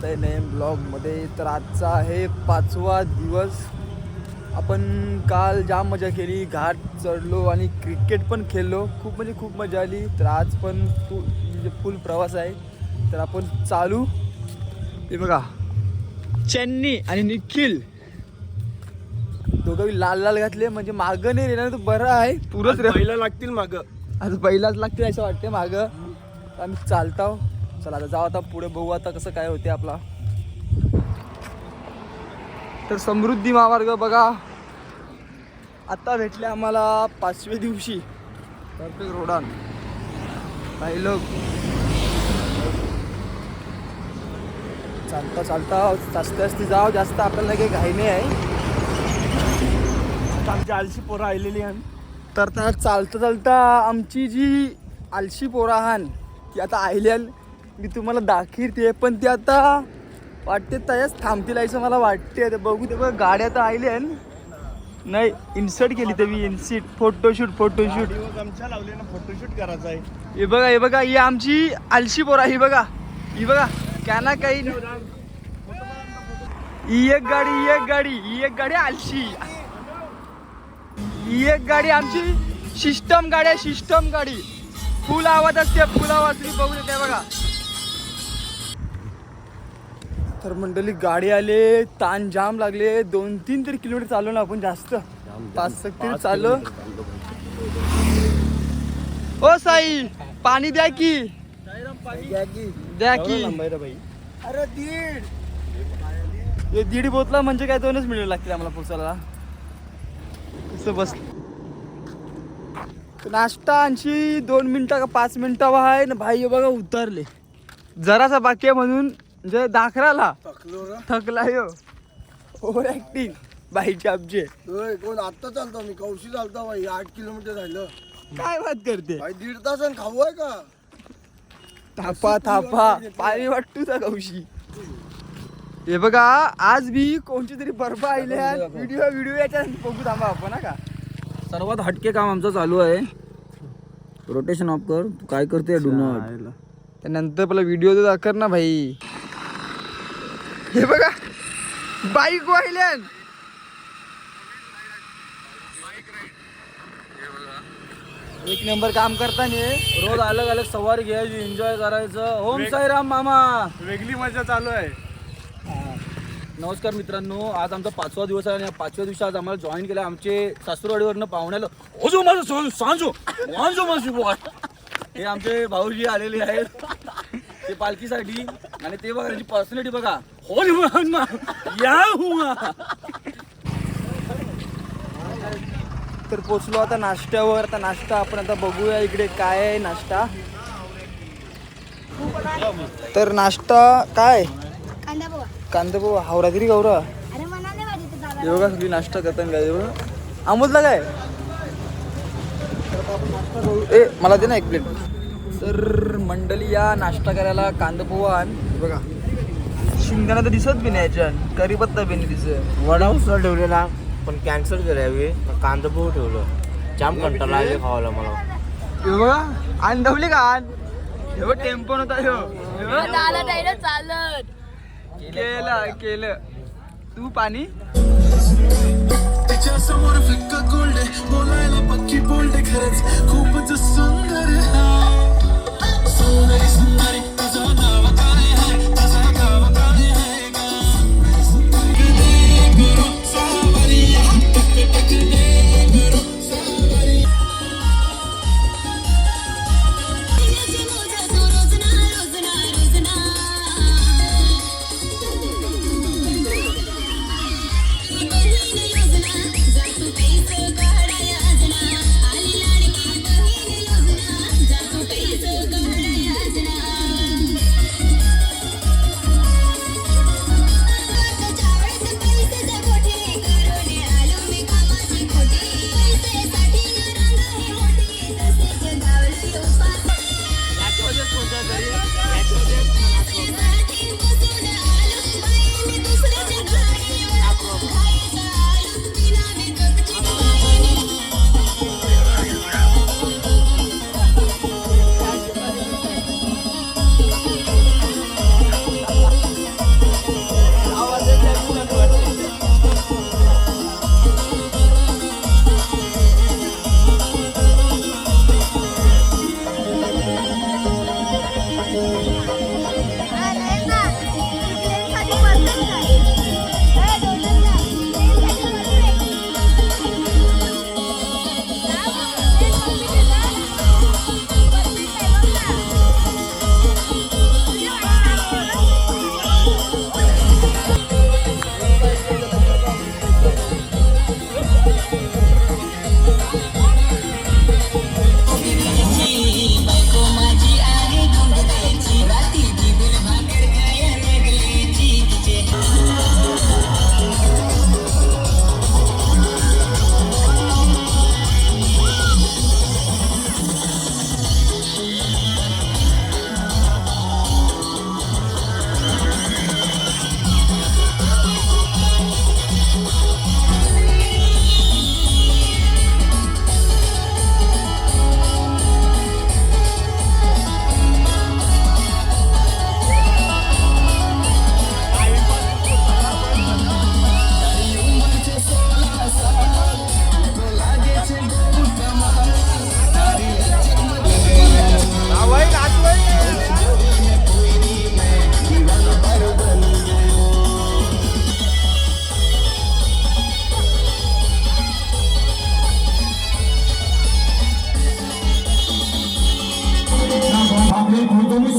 स्वागत आहे नवीन ब्लॉगमध्ये. तर आजचा आहे पाचवा दिवस. आपण काल जाम मजा केली घाट चढलो आणि क्रिकेट पण खेळलो. खूप म्हणजे खूप मजा आली. तर आज पण फु म्हणजे फुल प्रवास आहे. तर आपण चालू. हे बघा. चेन्नी आणि निखिल. दोघं लाल लाल घातले. म्हणजे मागं नाही रेणार तर बरं आहे. पुरंच पहिला लागतील माग. आता पहिलाच लागते असं वाटते मागं. तर आम्ही चालताव चला आता जाऊ आता पुढे बघू आता कसं काय होते आपला. तर समृद्धी महामार्ग बघा. आता भेटले आम्हाला पाचव्या दिवशी. परफेक्ट रोडान पाहिलं चालता चालता जास्त जास्ती जाव जास्त आपल्याला काही घाई नाही आहे. आमची आलशी पोरं आलेली आहे तर आता चालता चालता आमची जी आलशी पोराहान ती आता आयल्यान मी तुम्हाला दाखवते पण ती आता वाटते तयाच थांबतील असं मला वाटते. बघू ते बघ गाड्या तर आयल्यान नाही इन्सर्ट केली तर मी इन्सिट फोटोशूट फोटोशूट लावले ना फोटोशूट करायचा आहे. हे बघा हे बघा ही आमची आलशी पोरा ही बघा. ही बघा क्या ना काही ही एक गाडी ही एक गाडी ही एक गाडी आलशी. ही एक गाडी आमची सिस्टम गाडी आहे सिस्टम गाडी. फुल आवाज असते फुल आवाज. तुम्ही बघू येते बघा. तर मंडळी गाडी आले ताण जाम लागले. दोन तीन तरी किलोमीटर चाललो ना आपण जास्त. पाच तरी चाललो. ओ साई पाणी द्या की. द्या की. भाई. अरे दीड. हे दीड बोतला म्हणजे काय दोनच मिळू लागतील आम्हाला पोचायला कसं बस. नाश्ता आणशी दोन मिनिटं का पाच मिनिटं आहे ना भाई हे बघा उतरले. जरासा बाकी आहे म्हणून म्हणजे दाखराला. थकलो यो. ओव्हर ऍक्टिंग बाईचे आमचे होय, कोण आता चालतो मी. कौशी चालतो भाई आठ किलोमीटर झालं. काय बात करते? भाई दीड तास खाऊ आहे का? थापा थापा. पाणी वाटतो का कौशी? हे बघा आज बी कोणची तरी बर्फ आले व्हिडिओ व्हिडिओ याच्या बघू थांबा आपण हा का? सर्वात हटके काम आमचं चालू आहे. रोटेशन ऑफ कर. तू काय करते? डू नॉट त्यानंतर पहिला व्हिडिओ तर दाखर ना भाई. हे बघा. बाईक वाहिल्यान. एक नंबर काम करताना रोज अलग अलग सवारी घ्यायची एन्जॉय करायचं. ओम साईराम मामा. वेगळी मजा चालू आहे. नमस्कार मित्रांनो आज आमचा पाचवा दिवस आहे आणि या पाचव्या दिवशी आज आम्हाला जॉईन केलं आमचे सासूरवाडीवरनं पाहुण्याला. ओजो माझं सांग सांजो वांजो माझी बुवा हे आमचे भाऊजी आलेले आहेत. ते पालखीसाठी आणि ते बघा त्यांची पर्सनॅलिटी बघा. हो या हुआ. तर पोचलो आता नाश्त्यावर. आता नाश्ता आपण आता बघूया इकडे काय आहे नाश्ता. तर नाश्ता काय? कांदा पोहा. कांदा पोहा. हावरागिरी गौरा हे बघा सगळी नाश्ता करताना काय हे बघा अमोलला काय तर आता आपण नाश्ता करू ए मला दे ना एक प्लेट. तर मंडळी या नाश्ता करायला कांदा पोहा आण. बघा. शिंगदाणा तर दिसत बी नाही याच्यात करी पत्ता बी नाही दिसत. वडा उसळ ठेवलेला पण कॅन्सल केला यावेळी. कांदा पोहे ठेवलं. जाम कंटाळा आले खावायला मला. हे बघा आण धावली का आण? हे बघ टेम्पो नव्हता ह्यो. हे बघ. चालत आहे ना चालत. केलं केलं. तू पाणी? तिच्या समोर फिक्क गोल्ड बोलायला पक्की बोल्ड खरंच खूपच सुंदर आहे. सुंदरी सुंदरी.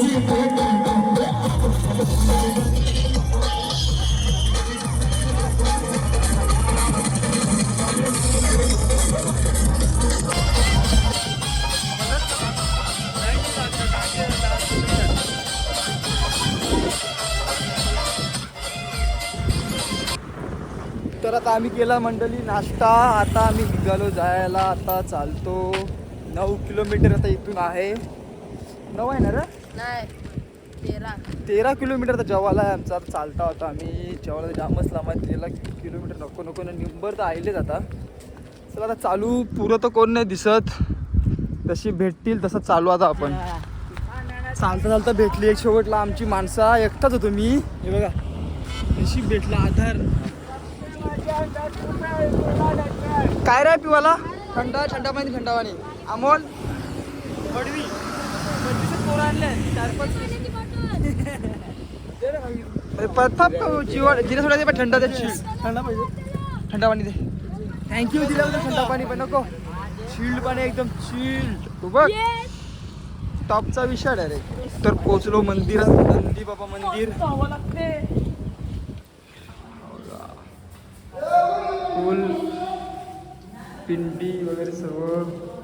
तर आता आम्ही केला मंडळी नाश्ता. आता आम्ही निघालो जायला. आता चालतो. नऊ किलोमीटर आता इथून आहे. नऊ आहे ना र? तेरा. तेरा किलोमीटर तर जवाला आहे आमचा चालता होता आम्ही. जवाला जामच लांब आहे तेरा किलोमीटर नको नको ना निंबर तर आलेच आता. चला आता चालू पुरं तर कोण नाही दिसत. तशी भेटतील तसं चालू आता आपण. चालता चालता भेटली एक शेवटला आमची माणसा. एकटाच होतो मी. हे बघा. नशीब भेटला आधार. काय रे पिवाला? थंड थंडा पाणी थंडा पाणी अमोल पडवी. पोरं आणले चार पाच अरे प्रताप जीवा जिरा सोडायचे पण थंडा दे थंडा पाहिजे. थंडा पाणी दे. थँक्यू दिला होता थंडा पाणी पण नको. चिल्ड पाणी एकदम चिल्ड तू बघ. टॉपचा विषय आहे रे. तर पोचलो मंदिरात. नंदी बाबा मंदिर. फुल पिंडी वगैरे सर्व.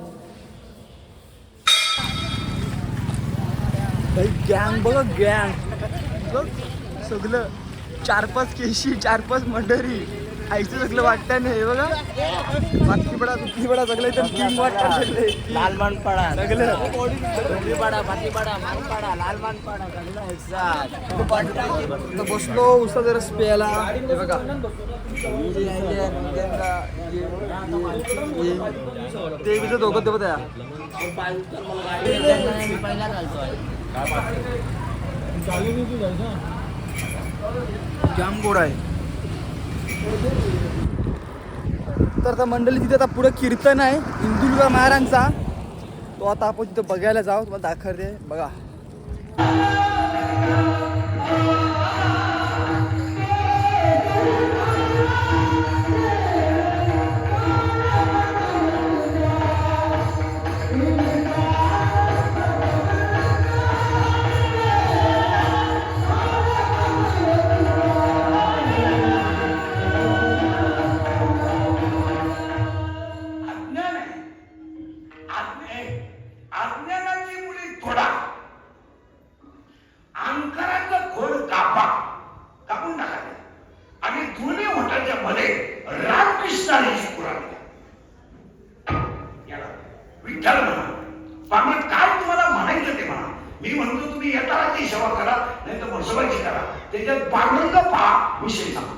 भाई गँग बघ गँग बघ सगळं. चार पाच केशी चार पाच मंडळी. आईचं सगळं वाटतं नाही हे बघा. बाकी बडा दुखी बडा सगळं एकदम टीम वाटतं. सगळे लाल मानपाडा सगळं. पाडा पाटीपाडा मानपाडा लाल मानपाडा सगळं एकसाथ तर बसलो उसा जरा प्यायला. हे बघा. ते कसं दोघं पहिला घालतोय. जाम गोड आहे. तर आता मंडळी तिथे आता पुढे कीर्तन आहे इंदुलगा महाराजांचा. तो आता आपण तिथं बघायला जाऊ तुम्हाला दाखवते. बघा. करा त्याच्यात पांडुरंग पहा विषय सांगा बस.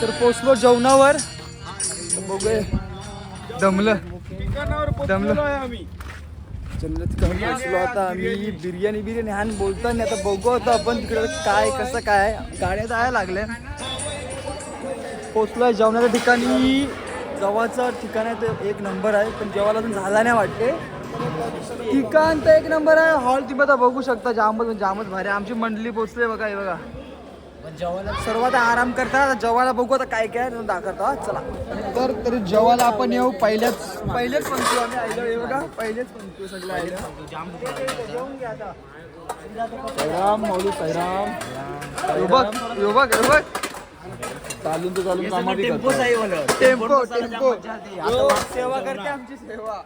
तर पोचलो जेवणावर. तर बघूया. दमलं. दमलं. पोचलो आता आम्ही. बिर्याणी. बिर्याणी हान बोलता नाही आता बघू आता आपण तिकडे काय कसं काय. गाड्या जायला लागल्या. पोचलोय जेवणाच्या ठिकाणी. जवळचं ठिकाण आहे ते एक नंबर आहे पण जेवायला अजून झाला नाही वाटते. ठिकाण तर एक नंबर आहे. हॉल तुम्ही आता बघू शकता जामच जामच भारी आहे. आमची मंडळी पोचले बघा हे बघा. सर्वात आराम करता जेवायला बघू आता काय काय दाखवतो चला. तर तरी जेवायला आपण येऊ. पहिल्याच पहिलेच पंक्ती आम्ही आयलो हे बघा. पहिलेच पंक्ती सगळं आयलं जेवून घ्या आता. साईराम माऊली साईराम चालून तर चालून कामा बी करतो. टेम्पो टेम्पो यो, सेवा करते आमची सेवा.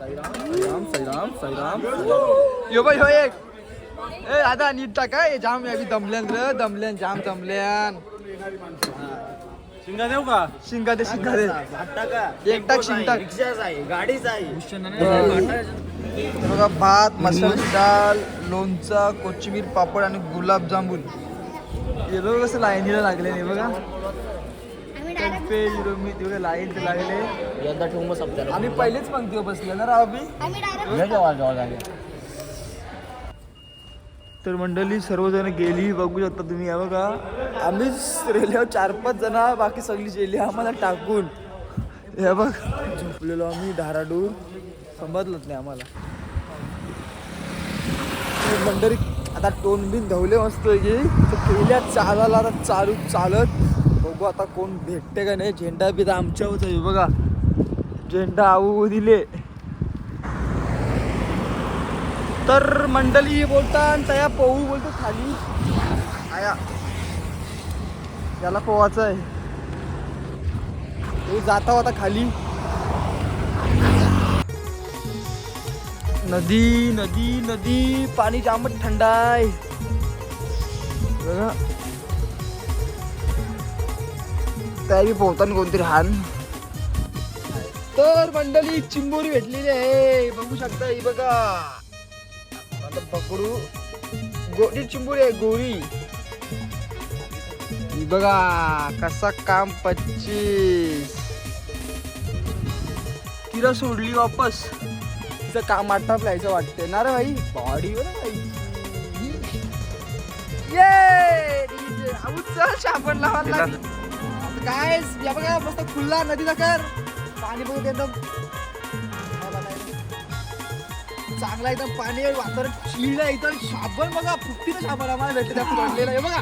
साईराम साईराम साईराम यो बघ ह्यो एक. ए दादा नीट टाका. ए जाम अभी दमल्यान रे दमल्यान जाम दमल्यान. शिंगा देऊ का शिंगा दे शिंगा दे एक टाक शिंग टाक. रिक्षाच आहे गाडीच आहे. बघा भात मसाल्याची डाळ लोणचा कोथिंबीर पापड आणि गुलाबजामुन. हे बघा कसं लाईनीला लागले नाही बघा. आम्ही डायरेक्ट पे मी बघा लाईन तर लागले. यंदा बस आपल्याला. आम्ही पहिलेच पंक्तीवर बसले ना राव आम्ही. तर मंडळी सर्वजण गेली बघू शकता तुम्ही हे बघा. आम्हीच रेल्वेवर चार पाच जण बाकी सगळी गेली आम्हाला टाकून. हे बघ. झोपलेलो आम्ही धाराडूर. समजलंच नाही आम्हाला. तर मंडळी आता टोन बिन धवले मस्त की पहिल्या चालाला आता चालू चालत. बघू आता कोण भेटते का नाही. झेंडा बिदा आमच्यावरच आहे बघा. झेंडा आऊ दिले. तर मंडळी बोलतात तया पोहू बोलतो खाली. आया. याला पोवायचं आहे. तो जाता होता खाली. नदी नदी नदी पाणी जामच थंड आहे. बघा. पोहताना कोणतरी हान. तर मंडळी चिंबोरी भेटलेली आहे. बघू शकता ही बघा. आता पकडू. गोरी चिंबोरी आहे गोरी. ही बघा कसा काम पच्चीस. तिला सोडली वापस. तिचं काम आटपलं यायचं वाटतंय. ना रे भाई? बॉडीवर ये चल शापण लावायला लागली. काय या बघा मस्त खुल्ला नदीला कर. पाणी बघू एकदम. चांगला एकदम पाणी वातावरण आहे इथं साबण बघा फुकटीनं साबण आम्हाला भेटते त्या पडलेलं आहे. बघा.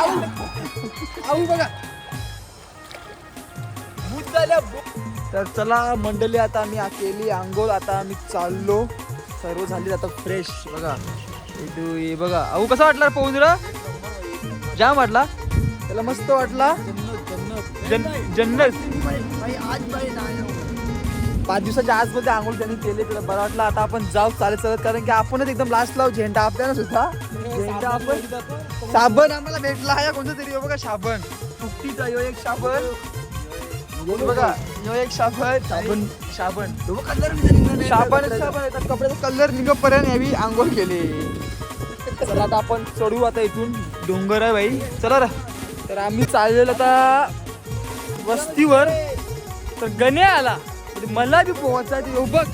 आऊ. आऊ बघा. तर चला मंडळी आता आम्ही केली आंघोळ. आता आम्ही चाललो. सर्व झाली आता फ्रेश बघा. हे बघा. अहो कसा वाटला पोहून जाम वाटला. त्याला मस्त वाटला. जन्नत. पाच दिवसाच्या आजमध्ये आंघोळ त्यांनी केले त्याला बरं वाटलं. आता आपण जाऊ चालत चालत कारण की आपणच एकदम लास्ट लावू झेंडा आपल्याला सुद्धा. झेंडा आपण साबण आम्हाला भेटला आहे. कोणतं तरी हो बघा साबण. फुकटीचा एक साबण. बघा. ह्यो एक साबण साबण. साबण. साबण साबण येतात कपड्याचा कलर निघपर्यंत यावी आंघोळ केली. चला आता आपण चढू आता इथून. डोंगर आहे बाई. चला रा. तर आम्ही चाललेलो आता वस्तीवर. तर गण्या आला. तर मला बी हे बघ.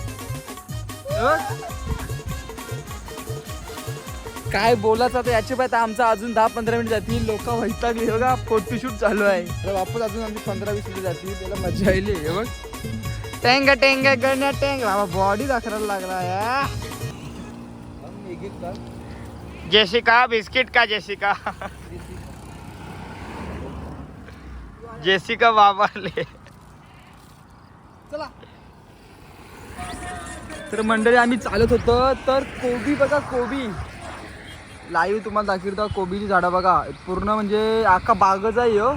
काय बोलायचं आता याची पाय आमचा अजून दहा पंधरा मिनिट जातील. लोक वैतागली हे बघा फोटोशूट चालू आहे. तर वापस अजून आमची पंधरा वीस मिनिट जातील. त्याला मजा येईल हे बघ. टँग टँग गण्या टँग. बाबा बॉडी दाखवायला लागला या. जेसिका बिस्किट का जेसिका? जेसिका वापरले चला. तर मंडळी आम्ही चालत होतो. तर कोबी बघा कोबी. लाईव्ह तुम्हाला दाखवता कोबीची झाडं बघा. पूर्ण म्हणजे आका बागच आहे हो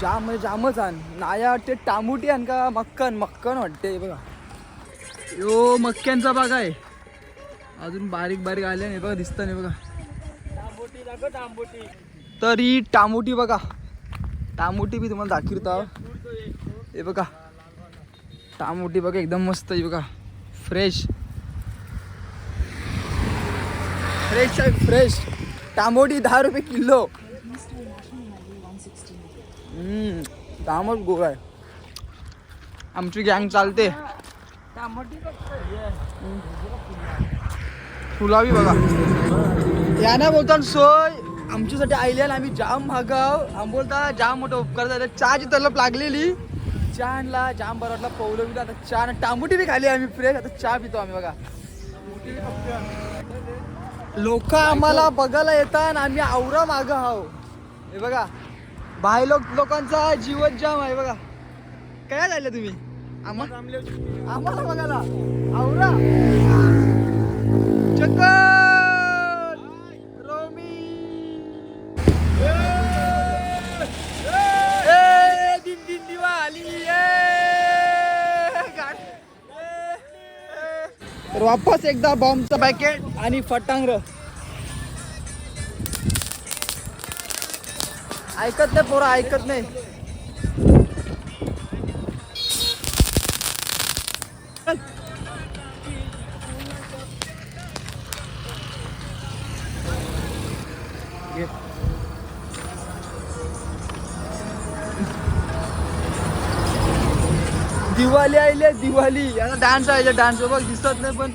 जाम म्हणजे जामच आण नाया वाटते टामुटी आण का मक्कन मक्कन वाटते हे बघा. यो मक्क्यांचा बाग आहे. अजून बारीक बारीक आले नाही बघा दिसतं नाही बघा. तर ही टामोटी बघा. टामोटी बी तुम्हाला दाखवता हे बघा. टामोटी बघा एकदम मस्त आहे बघा. फ्रेश फ्रेश आहे फ्रेश. टामोटी दहा रुपये किलो. हम्म, दामच गोड आहे. आमची गँग चालते. फुलावी बघा. या ना बोलतात सोय. आमच्यासाठी आईल्या आणि आम्ही जाम मागाव आम बोलता जाम मोठं उपकार झालं. चहाची तलप लागलेली. चहा आणला जाम बरं वाटला. पवलं आता चहा टांबुटी बी खाली आम्ही फ्रेश. आता चहा पितो आम्ही बघा. लोक आम्हाला बघायला येतात आम्ही आवरा माग हाव हे बघा बाहेर लोक लोकांचा जीवन जाम आहे बघा. काय झालं तुम्ही? आम्हाला आम्हाला बघायला. आवरा. वापस एकदा बॉम्बचं पॅकेट आणि फटांगर ऐकत नाही पोरं ऐकत नाही. दिवाळी आईले दिवाळी आता डान्स आहे डान्स बघ दिसत नाही पण.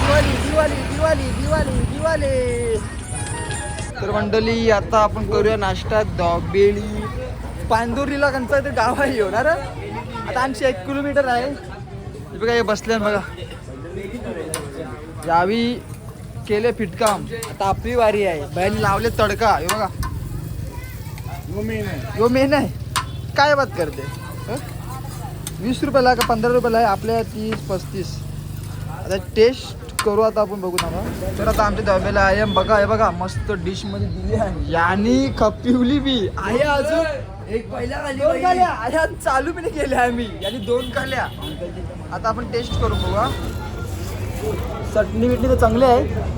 दिवाळी दिवाळी दिवाळी दिवाळी दिवाळी तर मंडळी आता आपण करूया नाश्ता दॉबेळी पांदुरीला कंचा ते गाव आहे येणार आता आमची एक किलोमीटर आहे. हे बघा हे बसले बघा. जावी केले फिटकाम. आता आपली वारी आहे. बहिणी लावले तडका हे बघा. यो मेन आहे. काय बात करते? हं? वीस रुपयाला का पंधरा रुपयाला आहे? आपल्या तीस पस्तीस. आता टेस्ट करू आता आपण बघू ना तर आता आमच्या दब्याला आहे. बघा हे बघा मस्त डिशमध्ये दिली आहे. यानी खपिवली बी. आहे अजून. एक पहिल्या आहे चालू नाही केल्या आम्ही. यानी दोन खाल्या. आता आपण टेस्ट करू बघा चटणी बिटणी तर चांगली आहे.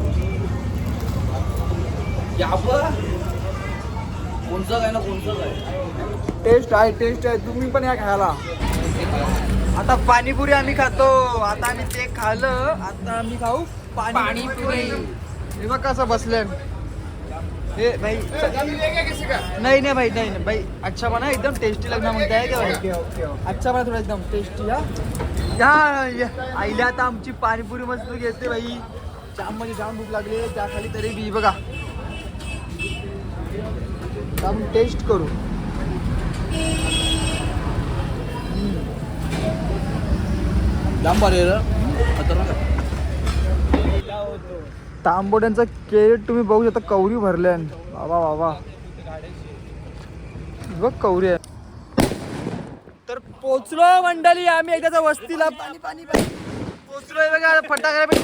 कोणचं काय ना कोणचं काय टेस्ट आहे टेस्ट आहे. तुम्ही पण या खायला. आता पाणीपुरी आम्ही खातो. आता आम्ही ते खाल्लं. आता आम्ही खाऊ पाणीपुरी. हे बघ कसं बसले हे भाई नाही नाही भाई नाही नाही. भाई अच्छा बना एकदम टेस्टी लगना म्हणताय है क्या भाई अच्छा बना थोडा एकदम टेस्टी हा. या या. आईला आता आमची पाणीपुरी मस्त घेते भाई. जाम म्हणजे जाम भूक लागली आहे. त्याखाली तरी बी बघा. आपण टेस्ट करू. तांबोड्यांचा केट तुम्ही बघू शकता कवरी भरल्या बाबा बाबा बघ कवरी आहे. तर पोचलो मंडळी आम्ही एकदाचा वस्तीला पाणी पाणी पाणी. पोचलोय बघा फटाकडे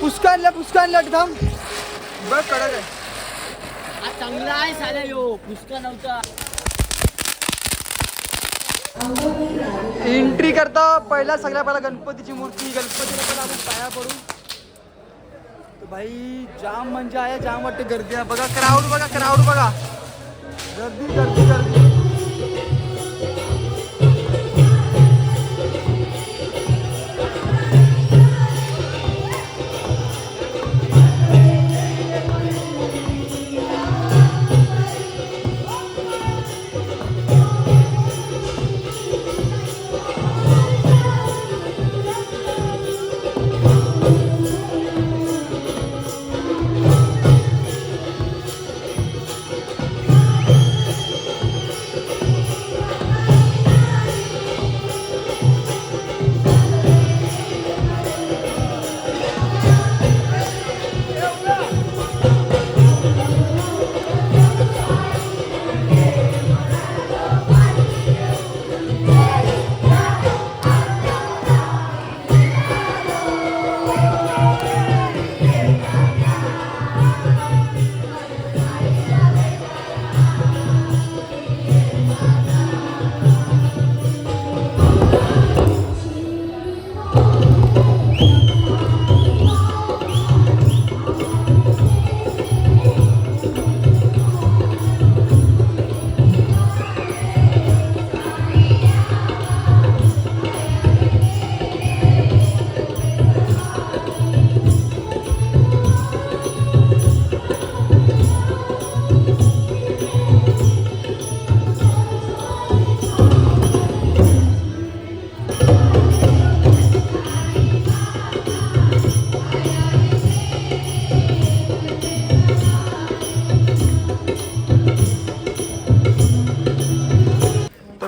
पुष्कळ आणल्या पुष्का आणल्या थांब बघ कडक आहे चांगला आहे साल्या यो पुष्का नव्हता एंट्री करता पहिला सगळ्या पहिला गणपतीची मूर्ती गणपतीला पण आपण पाया पडू. भाई जाम म्हणजे आहे जाम वाटते गर्दी आहे. बघा क्राऊड बघा क्राऊड बघा. गर्दी गर्दी गर्दी.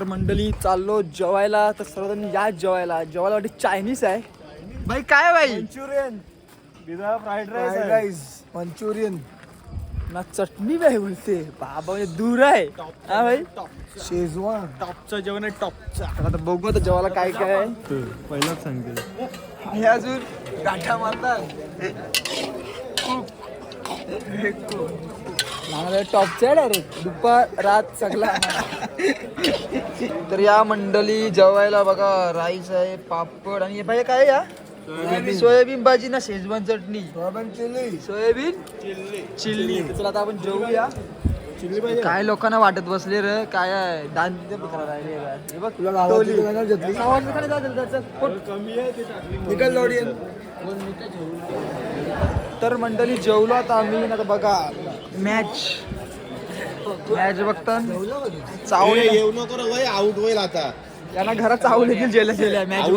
तर मंडळी चाललो जेवायला. तर सर्वजण या जेवायला. जेवायला वाटते चायनीज आहे. भाई काय भाई? मंचुरियन फ्राईड राईस मंचुरियन ना चटणी बाई बोलते बाबा म्हणजे दूर आहे. हा भाई? शेजवान टॉपचं जेवण आहे टॉपचा. आता बघू आता जेवायला काय काय आहे. पहिलाच सांगते हे अजून. गाठा मारतात टॉपचा आहे डायरेक्ट दुपार रात सगळा तर या मंडळी जेवायला बघा राईस आहे पापड आणि हे पाहिजे काय आहे या? सोयाबीन. भाजी ना शेजवान चटणी. Soybean chilli. Soybean chilli. चला आता आपण जेवूया. काय लोकांना वाटत बसले रे? काय. हे बघ तुला तर मंडळी जेवलो आता आम्ही. आता बघा मॅच. मॅच बघता चावले येऊ नको रे आउट होईल आता. त्यांना घरात चावलं देखील जेल्या जेल्या मॅच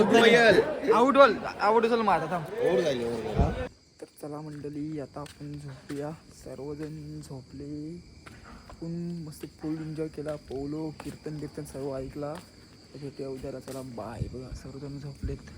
आउट बॉल आउट चल माझा थांब. तर चला मंडळी आता आपण झोपूया. सर्वजण झोपले. आपण मस्त फुल एन्जॉय केला. पोलो कीर्तन कीर्तन सर्व ऐकला. भेटूया उद्याला. चला बाय बघा सर्वजण झोपलेत.